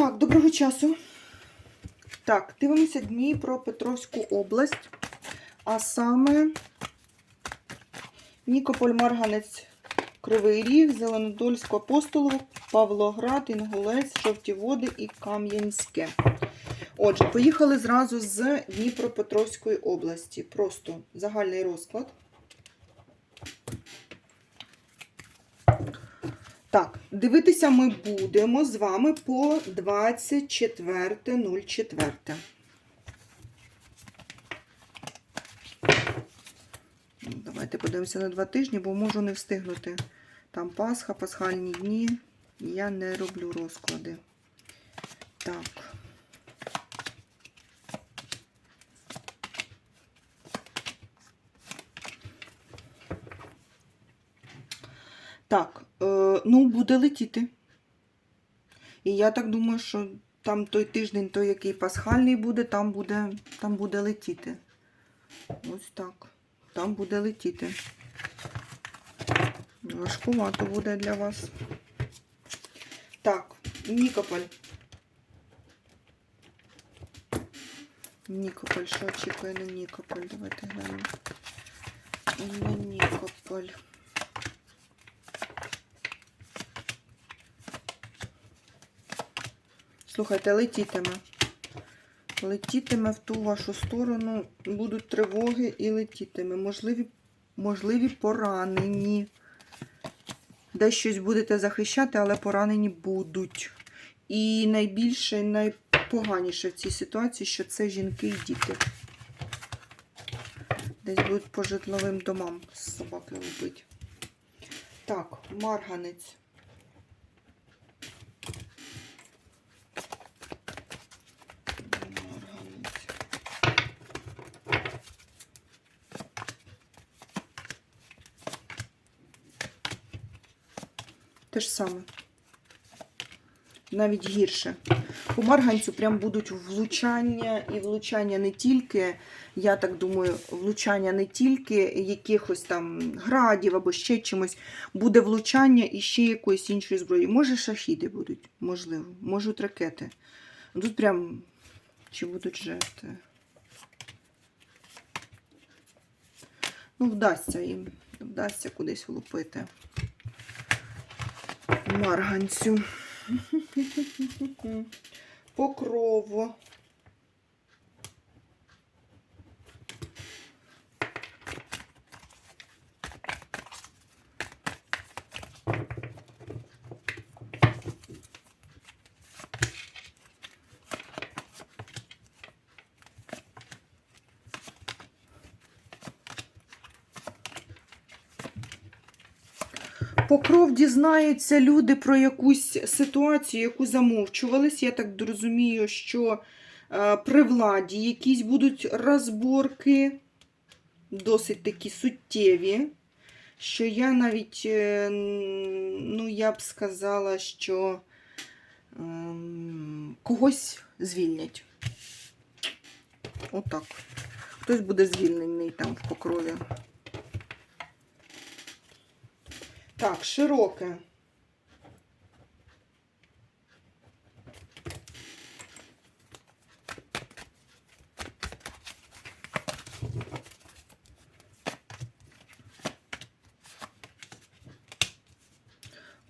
Так, доброго часу. Так, дивимося Дніпропетровську область, а саме Нікополь, Марганець, Кривий Ріг, Зеленодольськ, Апостолово, Павлоград, Інгулець, Жовті Води і Кам'янське. Отже, поїхали зразу з Дніпропетровської області. Просто загальний розклад. Так, дивитися ми будемо з вами по 24.04. Ну, Давайте подивимося на два тижні, бо можу не встигнути. Там Пасха, пасхальні дні. Я не роблю розклади. Так. Так, ну, буде летіти. І я так думаю, що там той тиждень, той, який пасхальний буде, там буде, там буде летіти. Ось так. Там буде летіти. Важкувато буде для вас. Так, Нікополь. Нікополь, що очікує на Нікополь? Давайте глянемо. На Нікополь. Слухайте, летітиме. Летітиме в ту вашу сторону, будуть тривоги і летітиме. Можливі, можливі поранені. Десь щось будете захищати, але поранені будуть. І найбільше, найпоганіше в цій ситуації, що це жінки і діти. Десь будуть по житловим домам собаки лупить. Так. Марганець. Те ж саме. Навіть гірше. По марганцю прям будуть влучання і влучання не тільки, я так думаю, влучання не тільки якихось там градів або ще чимось, буде влучання і ще якоїсь іншої зброї. Може, шахіди будуть, можливо, можуть ракети. Тут прям чи будуть жертви. Ну, вдасться їм, вдасться кудись влупити. Марганцю. Покрову. Покров дізнаються люди про якусь ситуацію, яку замовчувались. Я так розумію, що е, при владі якісь будуть розборки, досить такі суттєві. Що я навіть, е, ну, я б сказала, що ем, когось звільнять. Отак. Хтось буде звільнений там в покрові. Так, широке.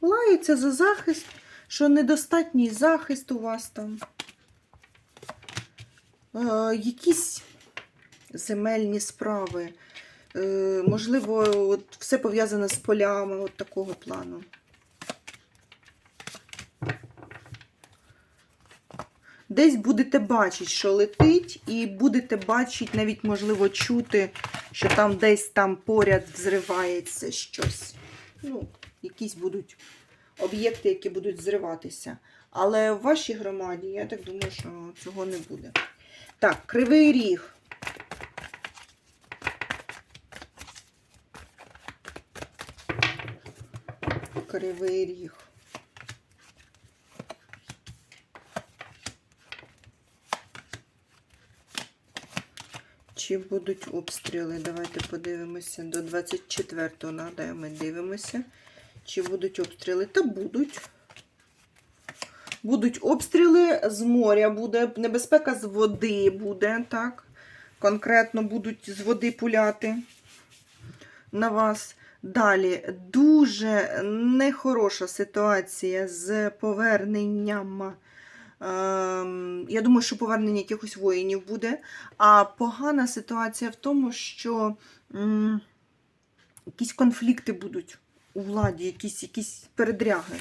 Лаються за захист, що недостатній захист у вас там. Е, якісь земельні справи. Е, можливо, от все пов'язане з полями, от такого плану. Десь будете бачити, що летить, і будете бачити, навіть, можливо, чути, що там десь там поряд взривається щось. Ну, якісь будуть об'єкти, які будуть зриватися. Але в вашій громаді, я так думаю, що цього не буде. Так, кривий ріг. Кривий ріг. Чи будуть обстріли? Давайте подивимося. До 24-го, нагадаю, ми дивимося. Чи будуть обстріли? Та будуть. Будуть обстріли з моря, буде небезпека з води буде, так? Конкретно будуть з води пуляти на вас. Далі дуже нехороша ситуація з поверненням. Ем, я думаю, що повернення якихось воїнів буде. А погана ситуація в тому, що якісь конфлікти будуть у владі, якісь, якісь передряги.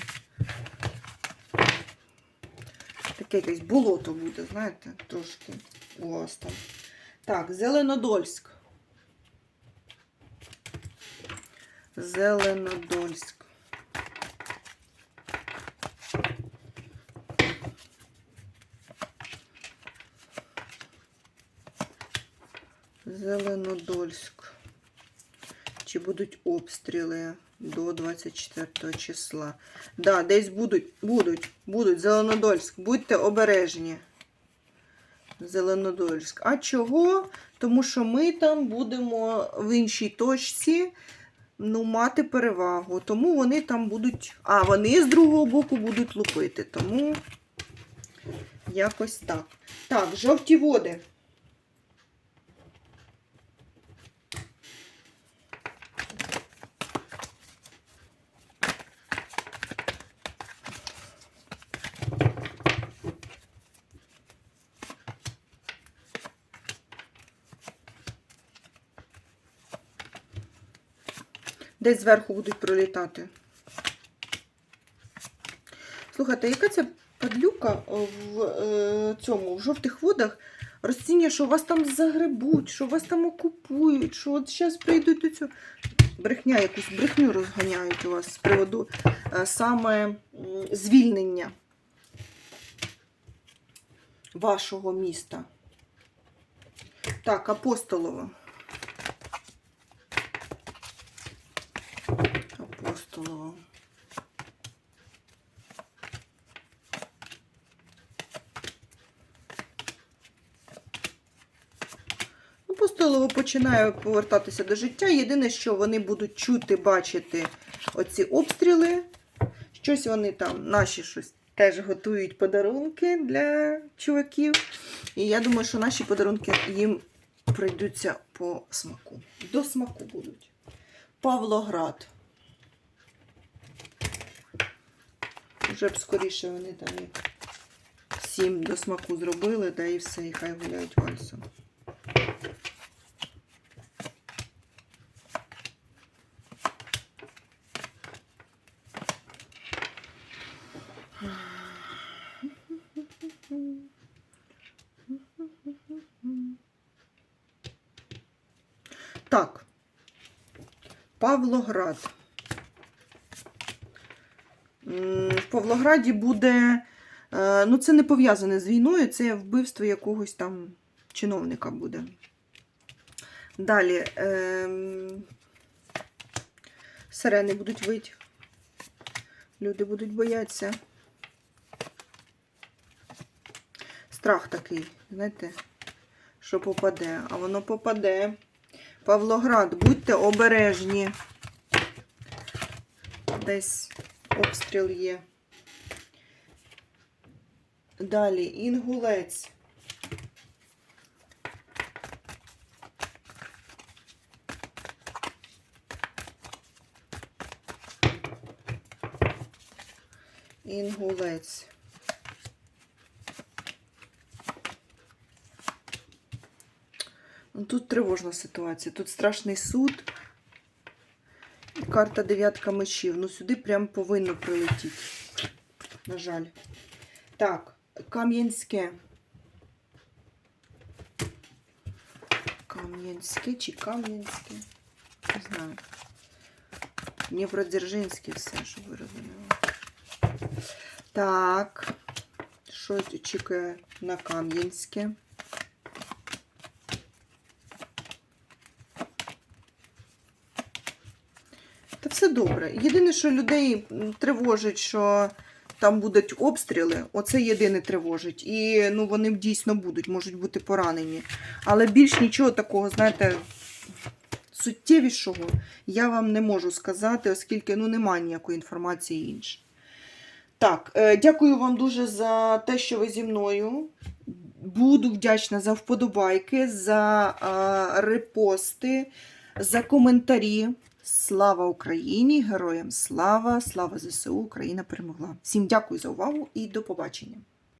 Таке якесь болото буде, знаєте, трошки у вас там. Так, Зеленодольськ. Зеленодольськ. Зеленодольськ. Чи будуть обстріли до 24 числа? Да, десь будуть, будуть, будуть. Зеленодольськ. Будьте обережні. Зеленодольськ. А чого? Тому що ми там будемо в іншій точці ну, мати перевагу. Тому вони там будуть. А, вони з другого боку будуть лупити. Тому якось так. Так, жовті води. Десь зверху будуть пролітати. Слухайте, яка ця падлюка в е, цьому, в жовтих водах розцінює, що вас там загребуть, що вас там окупують, що от зараз прийдуть до цього. Брехня, якусь брехню розганяють у вас з приводу е, саме звільнення вашого міста. Так, апостолово. Апостолово. Апостолово починає повертатися до життя. Єдине, що вони будуть чути, бачити оці обстріли. Щось вони там, наші щось теж готують подарунки для чуваків. І я думаю, що наші подарунки їм прийдуться по смаку. До смаку будуть. Павлоград. Вже б скоріше вони там всім до смаку зробили, да і все, і хай гуляють вальсом. Так. Павлоград. М, В Павлограді буде. е, Ну, це не пов'язане з війною, це вбивство якогось там чиновника буде. Далі. ем, Сирени будуть вить. Люди будуть боятися. Страх такий, знаєте, що попаде. А воно попаде. Павлоград, будьте обережні. Десь обстріл є. Далі інгулець. Інгулець. Ну, Тут тривожна ситуація. Тут страшний суд. І карта дев'ятка мечів. Ну, сюди прям повинно прилетіти. На жаль. Так, Кам'янське. Кам'янське чи Кам'янське? Не знаю. Дніпродзержинське все, щоб ви розуміли. Так. Що очікує на Кам'янське? Та все добре. Єдине, що людей тривожить, що там будуть обстріли, оце єдине тривожить. І ну, вони дійсно будуть, можуть бути поранені. Але більш нічого такого, знаєте, суттєвішого я вам не можу сказати, оскільки ну, немає ніякої інформації інше. Так, е, дякую вам дуже за те, що ви зі мною. Буду вдячна за вподобайки, за е, репости, за коментарі. Слава Україні! Героям слава! Слава ЗСУ! Україна перемогла! Всім дякую за увагу і до побачення!